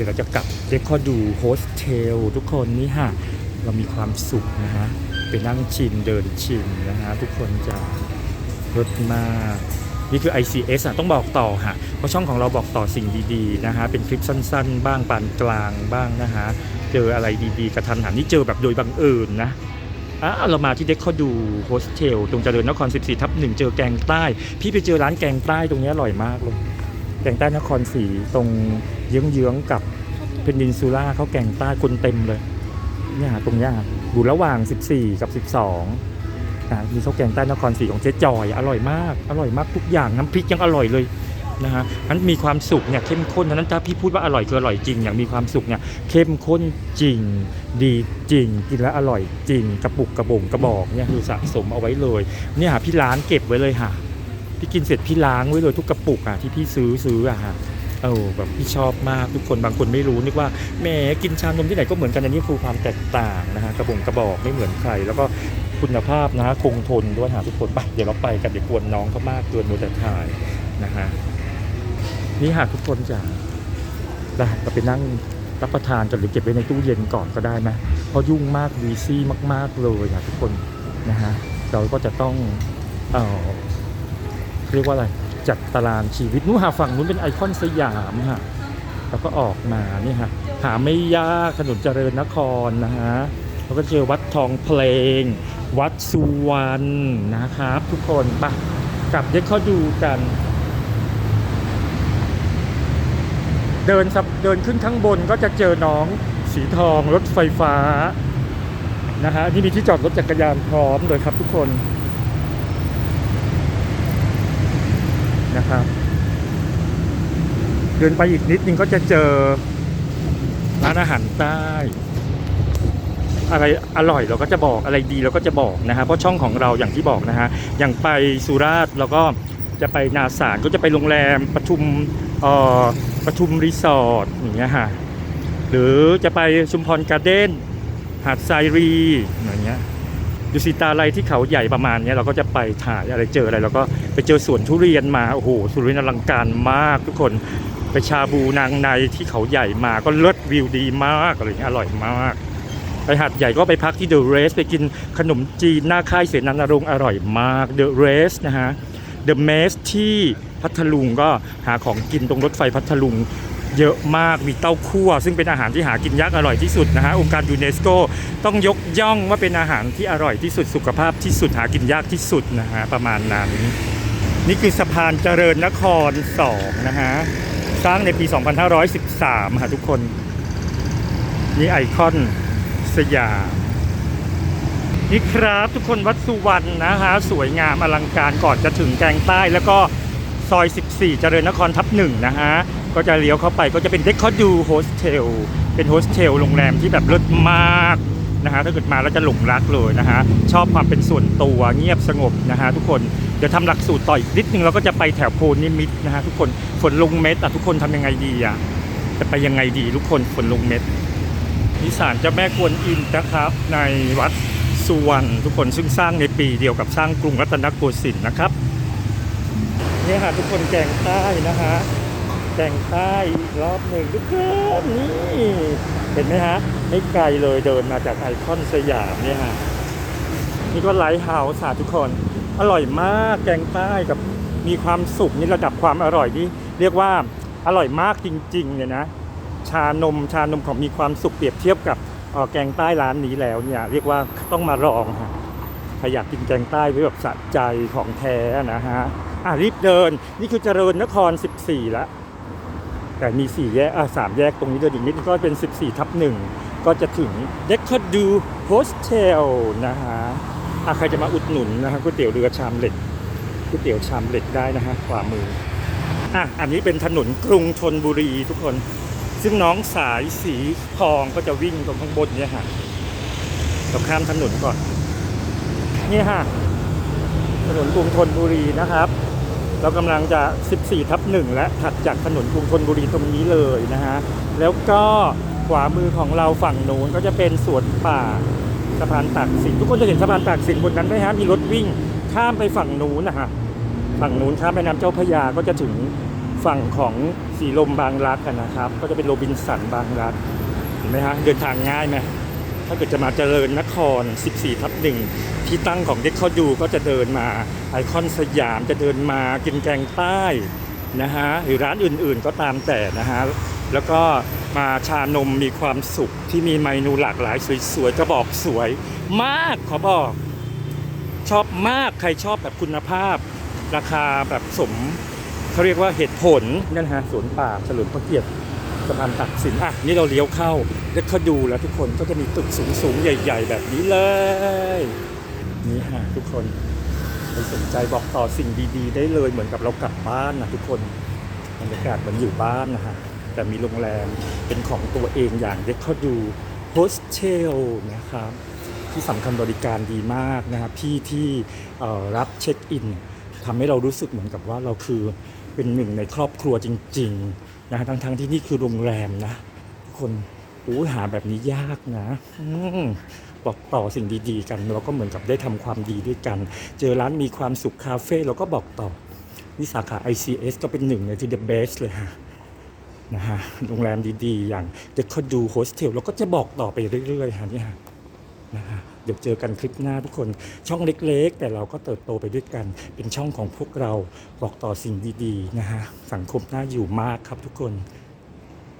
ดี๋ยวเราจะกลับเดคอดูโฮสเทลทุกคนนี่ฮะเรามีความสุขนะฮะไปนั่งชิมเดินชิมนะฮะทุกคนจะรสมากนี่คือ ICS อะต้องบอกต่อฮะเพราะช่องของเราบอกต่อสิ่งดีๆนะฮะเป็นคลิปสั้นๆ บ้างปานกลางบ้างนะฮะเจออะไรดีๆกระทันหันนี่เจอแบบโดยบังเอิญนะอะเรามาที่เด็กเขาดูโฮสเทลตรงเจริญนคร 14 ทับหนึ่งเจอแกงใต้ พี่ไปเจอร้านแกงใต้ตรงนี้อร่อยมากเลย แกงใต้นครศรีตรงเยื้องๆกับเพนินซูล่าเขาแกงใต้คนเต็มเลยเนี่ยตรงเนี้ยอยู่ระหว่าง 14 กับ 12นะมีข้าวแกงใต้นครศรีของเจ๊จอยอร่อยมากอร่อยมากทุกอย่างน้ำพริกยังอร่อยเลยนะฮะนั้นมีความสุขเนี่ยเข้มข้นฉะนั้นถ้าพี่พูดว่าอร่อยคืออร่อยจริง อย่างมีความสุขเนี่ยเข้มข้นจริง ดีจริง กินแล้วอร่อยจริง กระปุกกระบงกระบอกเนี่ยคือสะสมเอาไว้เลยเนี่ยหาพี่ร้านเก็บไว้เลยค่ะ พี่กินเสร็จพี่ล้างไว้เลยทุกกระปุกอะที่พี่ซื้อซื้ออะฮะเออแบบพี่ชอบมากทุกคนบางคนไม่รู้นึกว่าแหมกินชานมที่ไหนก็เหมือนกันอันนี้คือความแตกต่างนะฮะกระบงกระบอกไม่เหมือนใคร แล้วก็คุณภาพนะฮะคงทนด้วยหาทุกคนไปเดี๋ยวเราไปกันเดี๋ยวกวนน้องเขามากเกินโมแต่ถ่ายนะฮะนี่หากทุกคนจะได้เราไปนั่งรับประทานกันหรือเก็บไว้ในตู้เย็นก่อนก็ได้ไหมเพราะยุ่งมากวีซี่มาก ๆเลยนะทุกคนนะฮะเราก็จะต้องเอ่อ เรียกว่าอะไรจัดตารางชีวิตนู้นหาฝั่งนู้นเป็นไอคอนสยามฮะแล้วก็ออกมานี่ฮะหาไม่ยากถนนเจริญนครนะฮะแล้วก็เจอวัดทองเพลง วัดสุวรรณนะครับ ทุกคนไปกลับเดี๋ยวเขาดูกัน เดินสับเดินขึ้นข้างบนก็จะเจอน้องสีทองรถไฟฟ้านะฮะที่มีที่จอดรถจักรยานพร้อมเลยครับทุกคน นะครับ เดินไปอีกนิดนึงก็จะเจอร้านอาหารใต้ อะไรอร่อยเราก็จะบอกอะไรดีเราก็จะบอกนะฮะเพราะช่องของเราอย่างที่บอกนะฮะอย่างไปสุราษฎร์เราก็จะไปนาสารก็จะไปโรงแรมประชุมเอ่อประชุมรีสอร์ทอย่างเงี้ยฮะหรือจะไปชุมพรการ์เด้นหาดทรายรีอย่างเงี้ย ดูสิตาอะไรที่เขาใหญ่ประมาณนี้เราก็จะไปถ่ายอะไรเจออะไรเราก็ไปเจอสวนทุเรียนมาโอ้โหสวนทุเรียนอลังการมากทุกคนไปชาบูนางในที่เขาใหญ่มาก็เลิศวิวดีมากอะไรเงี้ยอร่อยมาก ไปหัดใหญ่ก็ไปพักที่เดอะเรสไปกินขนมจีนหน้าค่ายเสนานารงค์อร่อยมากเดอะเรสนะฮะเดอะเมสที่พัทลุงก็หาของกินตรงรถไฟพัทลุง เยอะมากมีเต้าคั่ว ซึ่งเป็นอาหารที่หากินยากอร่อยที่สุดนะฮะองค์การยูเนสโกต้องยกย่องว่าเป็นอาหารที่อร่อยที่สุดสุขภาพที่สุดหากินยากที่สุดนะฮะประมาณนั้น นี่คือสะพานเจริญนคร2นะฮะสร้างในปี 2513 ค่ะทุกคน นี่ไอคอนสยามนี่ครับทุกคนวัดสุวรรณนะฮะสวยงามอลังการก่อนจะถึงแกงใต้ แล้วก็ซอย 14 เจริญนครทับหนึ่งนะฮะ ก็จะเลี้ยวเข้าไปก็จะเป็นเด็กคอดูโฮสเทลเป็นโฮสเทลโรงแรมที่แบบเลิศมากนะฮะถ้าเกิดมาแล้วจะหลงรักเลยนะฮะชอบความเป็นส่วนตัวเงียบสงบนะฮะทุกคนเดี๋ยวทำหลักสูตรต่ออีกนิดนึงเราก็จะไปแถวโพนิมิตรนะฮะทุกคนฝนลงเม็ดอะทุกคนทำยังไงดีอะจะไปยังไงดีทุกคนฝนลงเม็ดนิสานเจ้าแม่กวนอิมนะครับในวัดสุวรรณทุกคนซึ่งสร้างในปีเดียวกับสร้างกรุงรัตนโกสินทร์นะครับนี่ฮะทุกคนแกงใต้นะฮะ แกงใต้อีกรอบหนึ่งทุกคนนี่เห็นไหมฮะไม่ไกลเลยเดินมาจากไอคอนสยามเนี่ยฮะนี่ก็ไลท์เฮาส์ทุกคน อร่อยมากแกงใต้กับมีความสุขนี่ระดับความอร่อยที่เรียกว่าอร่อยมากจริงๆเลยนะ ชานมชานมของมีความสุขเปรียบเทียบกับออแกงใต้ร้านนี้แล้วเนี่ยเรียกว่าต้องมาลองฮะใครอยากกินแกงใต้ไว้แบบสะใจของแท้นะฮะอะรีบเดินนี่คือเจริญนคร 14แล้ว แต่มี4แยกอะสามแยกตรงนี้เดินอีกนิดก็เป็น 14 ทับหนึ่งก็จะถึงเดคดูโฮสเทลนะฮะอะใครจะมาอุดหนุนนะฮะก๋วยเตี๋ยวเรือชามเหล็กก๋วยเตี๋ยวชามเหล็กได้นะฮะขวามืออะอันนี้เป็นถนนกรุงธนบุรีทุกคน ซึ่งน้องสายสีทองก็จะวิ่งตรงข้างบนเนี่ยฮะเราข้ามถนนก่อนนี่ฮะถนนกรุงธนบุรีนะครับ เรากำลังจะ 14 ทับหนึ่งและถัดจากถนนกรุงธนบุรีตรงนี้เลยนะฮะ แล้วก็ขวามือของเราฝั่งโน้นก็จะเป็นสวนป่าสะพานตากสินทุกคนจะเห็นสะพานตากสินบนนั้นไหมฮะมีรถวิ่งข้ามไปฝั่งนู้นนะฮะฝั่งนู้นข้ามแม่น้ำเจ้าพระยาก็จะถึงฝั่งของสีลมบางรักกันนะครับ ก็จะเป็นโรบินสันบางรักเห็นไหมฮะเดินทางง่ายไหม ถ้าเกิดจะมาเจริญนคร 14 ทับหนึ่งที่ตั้งของเด็กเขาดูก็จะเดินมาไอคอนสยามจะเดินมากินแกงใต้นะฮะหรือร้านอื่นๆก็ตามแต่นะฮะแล้วก็มาชานมมีความสุขที่มีเมนูหลากหลายสวยๆกระบอกสวยมากขอบอก ชอบมากใครชอบแบบคุณภาพ ราคาแบบสมเขาเรียกว่าเหตุผลนั่นฮะสวนป่าเฉลิมพระเกียรติ สะพานตักสินอะนี่เราเลี้ยวเข้าแล้วเขาดูแล้วทุกคนก็จะมีตึกสูงๆใหญ่ ๆ แบบนี้เลยนี่ฮะทุกคนใครสนใจบอกต่อสิ่งดีๆ ได้เลยเหมือนกับเรากลับบ้านนะทุกคนบรรยากาศเหมือนอยู่บ้านนะฮะแต่มีโรงแรมเป็นของตัวเองอย่างเด็กเขาดูโฮสเทลนะครับที่สำคัญบริการดีมากนะครับพี่ที่รับเช็คอินทำให้เรารู้สึกเหมือนกับว่าเราคือเป็นหนึ่งในครอบครัวจริง ๆ นะทั้งทั้งที่นี่คือโรงแรมนะคนอู้หาแบบนี้ยากนะอบอกต่อสิ่งดีๆ กันเราก็เหมือนกับได้ทำความดีด้วยกัน เจอร้านมีความสุขคาเฟ่เราก็บอกต่อวิสาขา ICS ก็เป็นหนึ่งในที่ the best เลยฮะนะฮะโรงแรมดีๆ อย่างเด็กเขาดูโฮสเทลเราก็จะบอกต่อไปเรื่อยๆฮะนี่ฮะนะฮะเดี๋ยวเจอกันคลิปหน้าทุกคน ช่องเล็ก ๆ แต่เราก็เติบโตไปด้วยกัน เป็นช่องของพวกเราบอกต่อสิ่งดีๆนะฮะสังคมน่าอยู่มากครับทุกคน